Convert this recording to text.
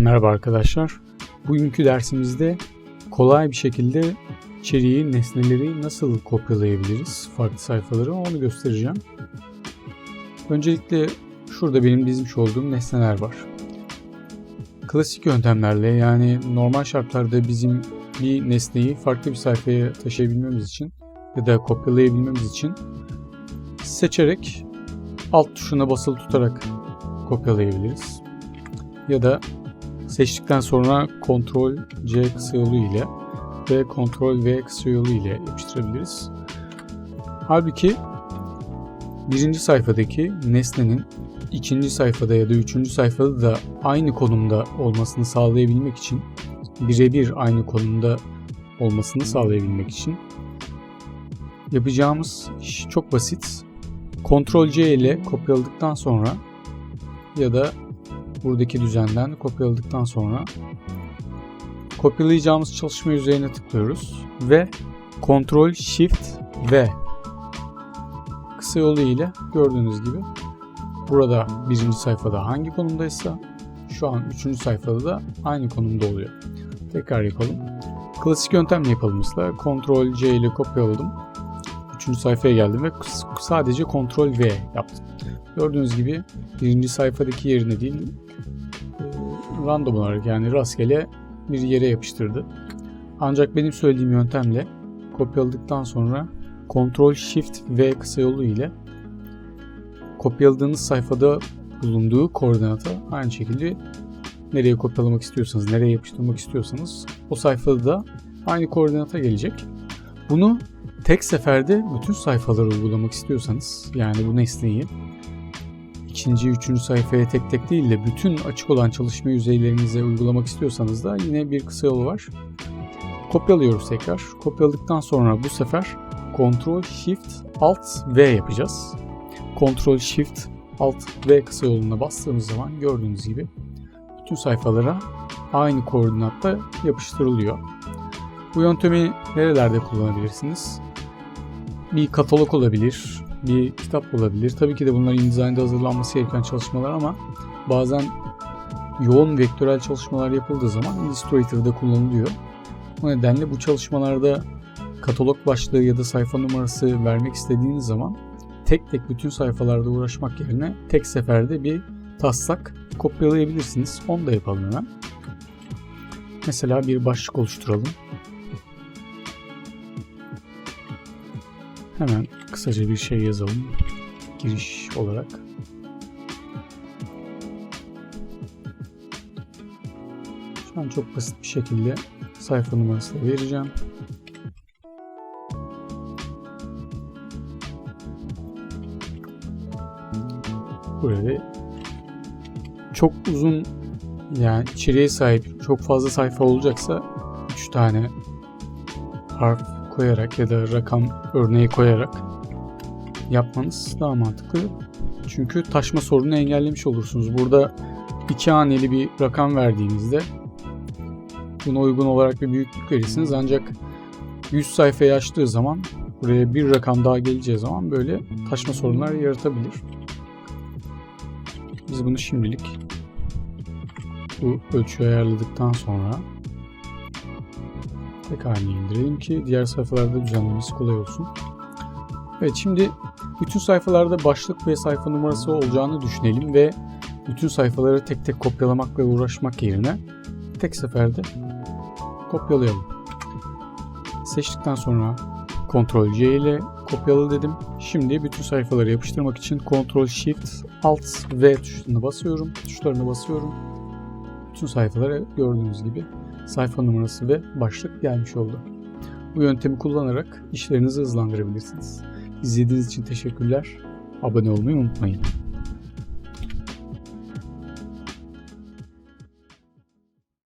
Merhaba arkadaşlar. Bugünkü dersimizde kolay bir şekilde içeriği, nesneleri nasıl kopyalayabiliriz farklı sayfaları onu göstereceğim. Öncelikle şurada benim dizmiş olduğum nesneler var. Klasik yöntemlerle yani normal şartlarda bizim bir nesneyi farklı bir sayfaya taşıyabilmemiz için ya da kopyalayabilmemiz için seçerek alt tuşuna basılı tutarak kopyalayabiliriz. Ya da seçtikten sonra Ctrl C kısa ile ve Ctrl V kısa ile yapıştırabiliriz. Halbuki birinci sayfadaki nesnenin ikinci sayfada ya da üçüncü sayfada da aynı konumda olmasını sağlayabilmek için birebir aynı konumda olmasını sağlayabilmek için yapacağımız iş çok basit. Ctrl C ile kopyaladıktan sonra ya da buradaki düzenden kopyaladıktan sonra kopyalayacağımız çalışma yüzeyine tıklıyoruz ve Ctrl Shift V kısa yolu ile gördüğünüz gibi burada birinci sayfada hangi konumdaysa şu an üçüncü sayfada da aynı konumda oluyor. Tekrar yapalım. Klasik yöntemle yapalım mesela. Ctrl C ile kopyaladım. Üçüncü sayfaya geldim ve sadece Ctrl V yaptım. Gördüğünüz gibi birinci sayfadaki yerine değil random olarak yani rastgele bir yere yapıştırdı. Ancak benim söylediğim yöntemle kopyaladıktan sonra Ctrl Shift V kısa yolu ile kopyaladığınız sayfada bulunduğu koordinata aynı şekilde nereye kopyalamak istiyorsanız, nereye yapıştırmak istiyorsanız o sayfada da aynı koordinata gelecek. Bunu tek seferde bütün sayfalara uygulamak istiyorsanız yani bu nesneyi ikinci, üçüncü sayfaya tek tek değil de bütün açık olan çalışma yüzeylerinize uygulamak istiyorsanız da yine bir kısa yolu var. Kopyalıyoruz tekrar. Kopyaladıktan sonra bu sefer Ctrl Shift Alt V yapacağız. Ctrl Shift Alt V kısa yoluna bastığımız zaman gördüğünüz gibi bütün sayfalara aynı koordinatta yapıştırılıyor. Bu yöntemi nerelerde kullanabilirsiniz? Bir katalog olabilir, bir kitap olabilir. Tabii ki de bunlar InDesign'da hazırlanması gereken çalışmalar ama bazen yoğun vektörel çalışmalar yapıldığı zaman Illustrator'da kullanılıyor. Bu nedenle bu çalışmalarda katalog başlığı ya da sayfa numarası vermek istediğiniz zaman tek tek bütün sayfalarda uğraşmak yerine tek seferde bir taslak kopyalayabilirsiniz. Onu da yapalım hemen. Mesela bir başlık oluşturalım. Hemen kısaca bir şey yazalım. Giriş olarak. Şu an çok basit bir şekilde sayfa numarası vereceğim. Burada çok uzun yani içeriğe sahip çok fazla sayfa olacaksa 3 tane harf koyarak ya da rakam örneği koyarak yapmanız daha mantıklı. Çünkü taşma sorunu engellemiş olursunuz. Burada iki haneli bir rakam verdiğinizde buna uygun olarak bir büyüklük verirsiniz. Ancak 100 sayfayı açtığı zaman buraya bir rakam daha geleceği zaman böyle taşma sorunlar yaratabilir. Biz bunu şimdilik bu ölçüyü ayarladıktan sonra tek haline indirelim ki diğer sayfalarda düzenlemesi kolay olsun. Evet şimdi bütün sayfalarda başlık ve sayfa numarası olacağını düşünelim ve bütün sayfaları tek tek kopyalamak ve uğraşmak yerine tek seferde kopyalayalım. Seçtikten sonra Ctrl C ile kopyala dedim. Şimdi bütün sayfaları yapıştırmak için Ctrl Shift Alt V tuşuna basıyorum. Tuşlarına basıyorum. Bütün sayfalara gördüğünüz gibi sayfa numarası ve başlık gelmiş oldu. Bu yöntemi kullanarak işlerinizi hızlandırabilirsiniz. İzlediğiniz için teşekkürler. Abone olmayı unutmayın.